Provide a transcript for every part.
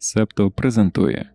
Септо презентує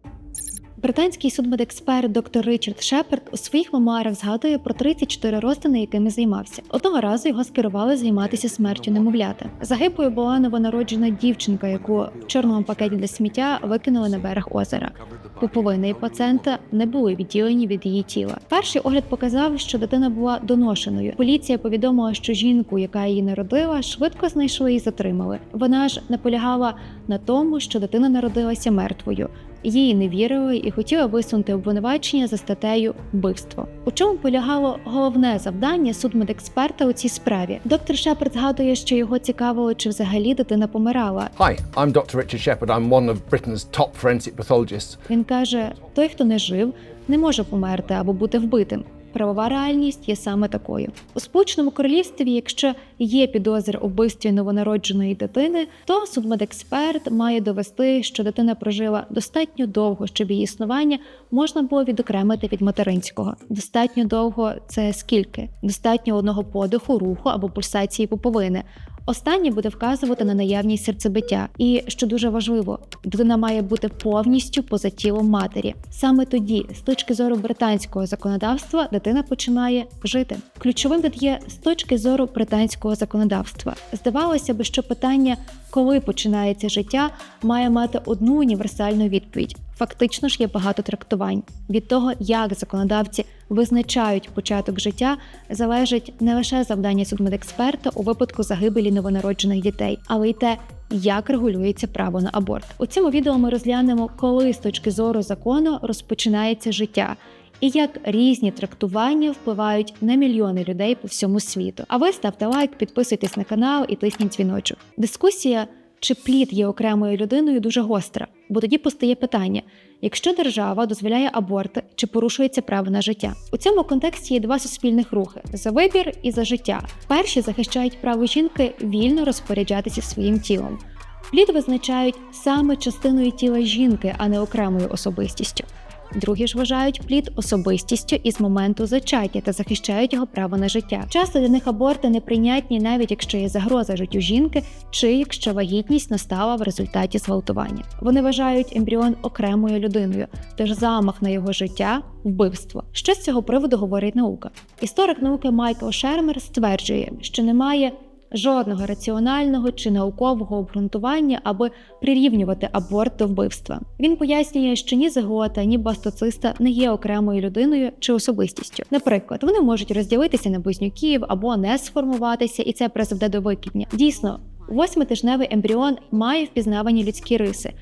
Британський судмедексперт доктор Річард Шепард у своїх мемуарах згадує про 34 розтини, якими займався. Одного разу його скерували займатися смертю немовляти. Загиблою була новонароджена дівчинка, яку в чорному пакеті для сміття викинули на берег озера. Пуповини і плацента не були відділені від її тіла. Перший огляд показав, що дитина була доношеною. Поліція повідомила, що жінку, яка її народила, швидко знайшли і затримали. Вона ж наполягала на тому, що дитина народилася мертвою. Їй не вірили і хотіли висунути обвинувачення за статтею вбивство. У чому полягало головне завдання судмедексперта у цій справі? Доктор Шепард згадує, що його цікавило, чи взагалі дитина помирала. Hi, I'm Dr. Richard Shepard. I'm one of Britain's top forensic pathologists. Він каже: той, хто не жив, не може померти або бути вбитим. Правова реальність є саме такою. У Сполученому Королівстві, якщо є підозри у вбивстві новонародженої дитини, то судмедексперт має довести, що дитина прожила достатньо довго, щоб її існування можна було відокремити від материнського. Достатньо довго це скільки? Достатньо одного подиху, руху або пульсації пуповини. Останнє буде вказувати на наявність серцебиття, і що дуже важливо, дитина має бути повністю поза тілом матері. Саме тоді, з точки зору британського законодавства, дитина починає жити. Ключовим тут є з точки зору британського законодавства. Здавалося б, що питання, коли починається життя, має мати одну універсальну відповідь. Фактично ж є багато трактувань. Від того, як законодавці визначають початок життя, залежить не лише завдання судмедексперта у випадку загибелі новонароджених дітей, але й те, як регулюється право на аборт. У цьому відео ми розглянемо, коли з точки зору закону розпочинається життя. І як різні трактування впливають на мільйони людей по всьому світу. А ви ставте лайк, підписуйтесь на канал і тисніть дзвіночок. Дискусія, чи плід є окремою людиною, дуже гостра, бо тоді постає питання: якщо держава дозволяє аборти, чи порушується право на життя? У цьому контексті є два суспільних рухи: за вибір і за життя. Перші захищають право жінки вільно розпоряджатися своїм тілом. Плід визначають саме частиною тіла жінки, а не окремою особистістю. Другі ж вважають плід особистістю із моменту зачаття та захищають його право на життя. Часто для них аборти неприйнятні, навіть якщо є загроза життю жінки, чи якщо вагітність настала в результаті зґвалтування. Вони вважають ембріон окремою людиною, тож замах на його життя вбивство. Що з цього приводу говорить наука? Історик науки Майкл Шермер стверджує, що немає жодного раціонального чи наукового обґрунтування, аби прирівнювати аборт до вбивства. Він пояснює, що ні зигота, ні бастоциста не є окремою людиною чи особистістю. Наприклад, вони можуть розділитися на близнюків або не сформуватися, і це призведе до викидня. Дійсно, восьмитижневий ембріон має впізнавані людські риси.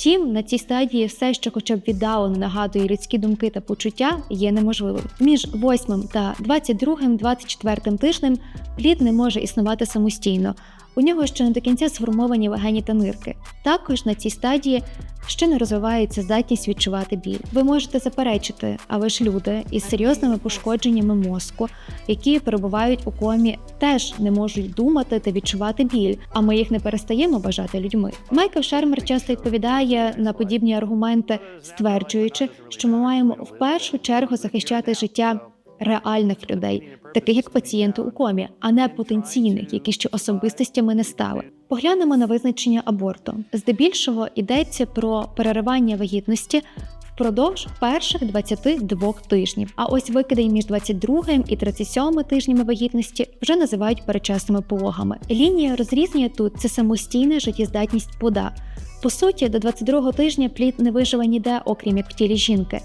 Втім, на цій стадії все, що хоча б віддалено нагадує людські думки та почуття, є неможливим. Між 8 та 22-24 тижнем плід не може існувати самостійно. У нього ще не до кінця сформовані легені та нирки. Також на цій стадії ще не розвивається здатність відчувати біль. Ви можете заперечити, але ж люди із серйозними пошкодженнями мозку, які перебувають у комі, теж не можуть думати та відчувати біль, а ми їх не перестаємо вважати людьми. Майкл Шермер часто відповідає на подібні аргументи, стверджуючи, що ми маємо в першу чергу захищати життя реальних людей, таких як пацієнти у комі, а не потенційних, які ще особистостями не стали. Поглянемо на визначення аборту. Здебільшого йдеться про переривання вагітності впродовж перших 22 тижнів. А ось викиди між 22 і 37 тижнями вагітності вже називають передчасними пологами. Лінія розрізнення тут це самостійна життєздатність плода. По суті, до 22 тижня плід не виживе ніде, окрім як в тілі жінки.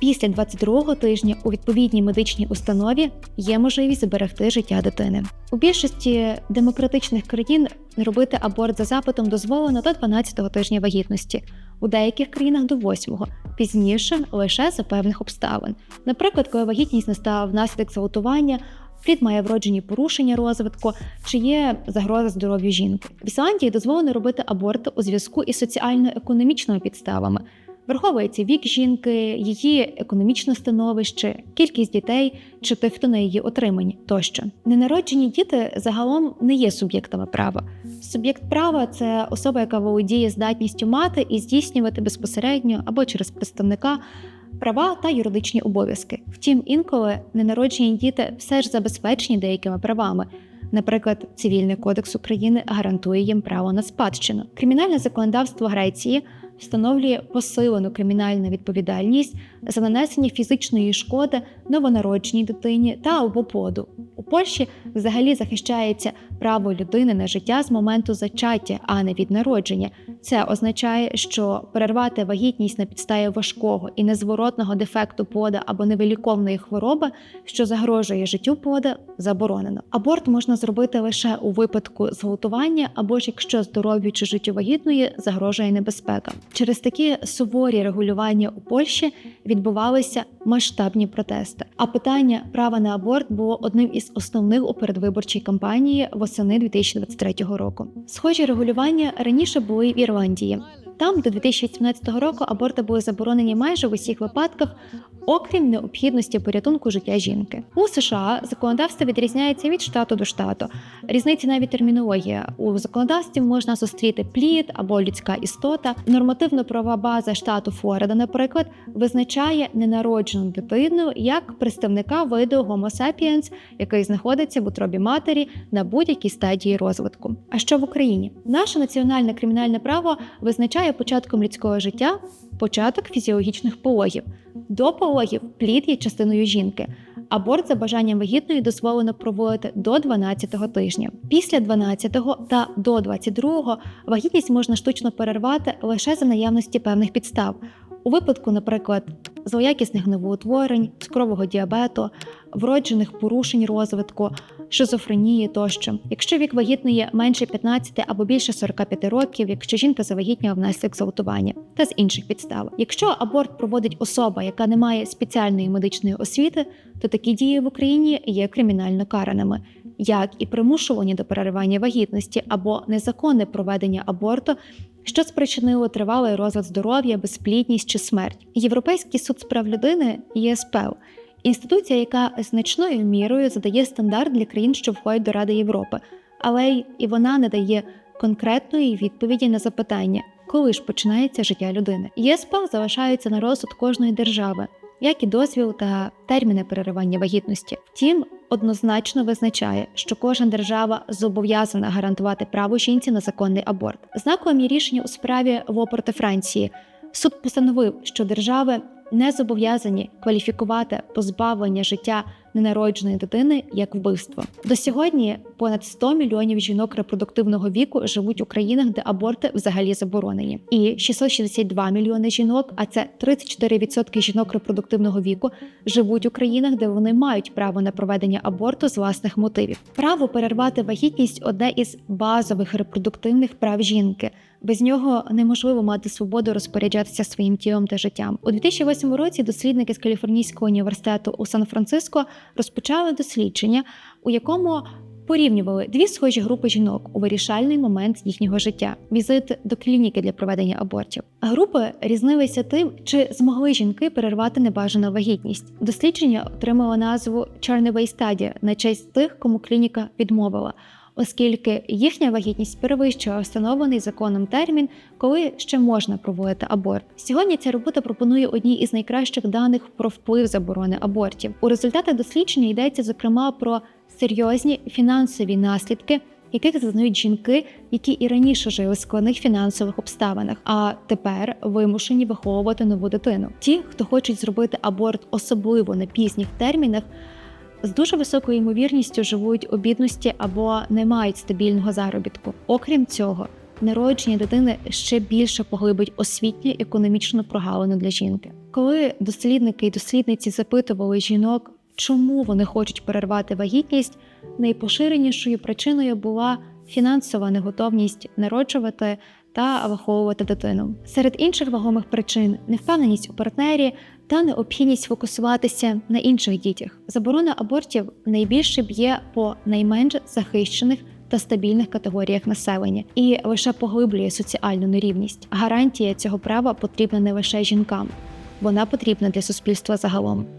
Після 22-го тижня у відповідній медичній установі є можливість зберегти життя дитини. У більшості демократичних країн робити аборт за запитом дозволено до 12-го тижня вагітності, у деяких країнах до 8-го, пізніше лише за певних обставин. Наприклад, коли вагітність настала внаслідок зґвалтування, Плід має вроджені порушення розвитку, чи є загроза здоров'ю жінки. В Ісландії дозволено робити аборти у зв'язку із соціально-економічними підставами. Враховується вік жінки, її економічне становище, кількість дітей чи тих, на її отриманні тощо. Ненароджені діти загалом не є суб'єктами права. Суб'єкт права це особа, яка володіє здатністю мати і здійснювати безпосередньо або через представника права та юридичні обов'язки. Втім, інколи ненароджені діти все ж забезпечені деякими правами. Наприклад, Цивільний кодекс України гарантує їм право на спадщину. Кримінальне законодавство Греції встановлює посилену кримінальну відповідальність за нанесення фізичної шкоди новонародженій дитині та або плоду. У Польщі взагалі захищається право людини на життя з моменту зачаття, а не від народження. Це означає, що перервати вагітність на підставі важкого і незворотного дефекту плода або невиліковної хвороби, що загрожує життю плода, заборонено. Аборт можна зробити лише у випадку зґвалтування або ж якщо здоров'ю чи життю вагітної загрожує небезпека. Через такі суворі регулювання у Польщі відбувалися масштабні протести. А питання права на аборт було одним із основних у передвиборчій кампанії восени 2023 року. Схожі регулювання раніше були в Ірландії. Там до 2017 року аборти були заборонені майже в усіх випадках, окрім необхідності порятунку життя жінки. У США законодавство відрізняється від штату до штату. Різниці навіть термінологія. У законодавстві можна зустріти плід або людська істота. Нормативно-права база штату Флорида, наприклад, визначає ненароджену дитину як представника виду Homo sapiens, який знаходиться в утробі матері на будь-якій стадії розвитку. А що в Україні? Наше національне кримінальне право визначає початком людського життя початок фізіологічних пологів. До пологів плід є частиною жінки. Аборт за бажанням вагітної дозволено проводити до 12-го тижня. Після 12-го та до 22-го вагітність можна штучно перервати лише за наявності певних підстав. У випадку, наприклад, злоякісних новоутворень, цукрового діабету, вроджених порушень розвитку, шизофренії тощо. Якщо вік вагітної менше 15 або більше 45 років, якщо жінка завагітніла внаслідок зґвалтування та з інших підстав. Якщо аборт проводить особа, яка не має спеціальної медичної освіти, то такі дії в Україні є кримінально караними, як і примушування до переривання вагітності або незаконне проведення аборту що спричинило тривалий розлад здоров'я, безплідність чи смерть. Європейський суд з прав людини ЄСПЛ інституція, яка значною мірою задає стандарт для країн, що входять до Ради Європи, але й і вона не дає конкретної відповіді на запитання, коли ж починається життя людини. ЄСПЛ залишається на розсуд кожної держави, як і дозвіл та терміни переривання вагітності. Втім, однозначно визначає, що кожна держава зобов'язана гарантувати право жінці на законний аборт. Знаковим є рішення у справі ВО проти Франції. Суд постановив, що держави не зобов'язані кваліфікувати позбавлення життя ненародженої дитини як вбивство. До сьогодні понад 100 мільйонів жінок репродуктивного віку живуть у країнах, де аборти взагалі заборонені, і 662 мільйони жінок, а це 34% жінок репродуктивного віку, живуть у країнах, де вони мають право на проведення аборту з власних мотивів. Право перервати вагітність одне із базових репродуктивних прав жінки. Без нього неможливо мати свободу розпоряджатися своїм тілом та життям. У 2008 році дослідники з Каліфорнійського університету у Сан-Франциско розпочали дослідження, у якому порівнювали дві схожі групи жінок у вирішальний момент їхнього життя візит до клініки для проведення абортів. Групи різнилися тим, чи змогли жінки перервати небажану вагітність. Дослідження отримало назву Charney Study на честь тих, кому клініка відмовила. Оскільки їхня вагітність перевищує встановлений законом термін, коли ще можна проводити аборт. Сьогодні ця робота пропонує одні із найкращих даних про вплив заборони абортів. У результатах дослідження йдеться зокрема про серйозні фінансові наслідки, яких зазнають жінки, які і раніше жили в складних фінансових обставинах, а тепер вимушені виховувати нову дитину. Ті, хто хочуть зробити аборт особливо на пізніх термінах. З дуже високою ймовірністю живуть у бідності або не мають стабільного заробітку. Окрім цього, народження дитини ще більше поглибить освітню економічну прогалину для жінки. Коли дослідники і дослідниці запитували жінок, чому вони хочуть перервати вагітність, найпоширенішою причиною була фінансова неготовність народжувати та виховувати дитину. Серед інших вагомих причин невпевненість у партнері та необхідність фокусуватися на інших дітях. Заборона абортів найбільше б'є по найменш захищених та стабільних категоріях населення і лише поглиблює соціальну нерівність. Гарантія цього права потрібна не лише жінкам, вона потрібна для суспільства загалом.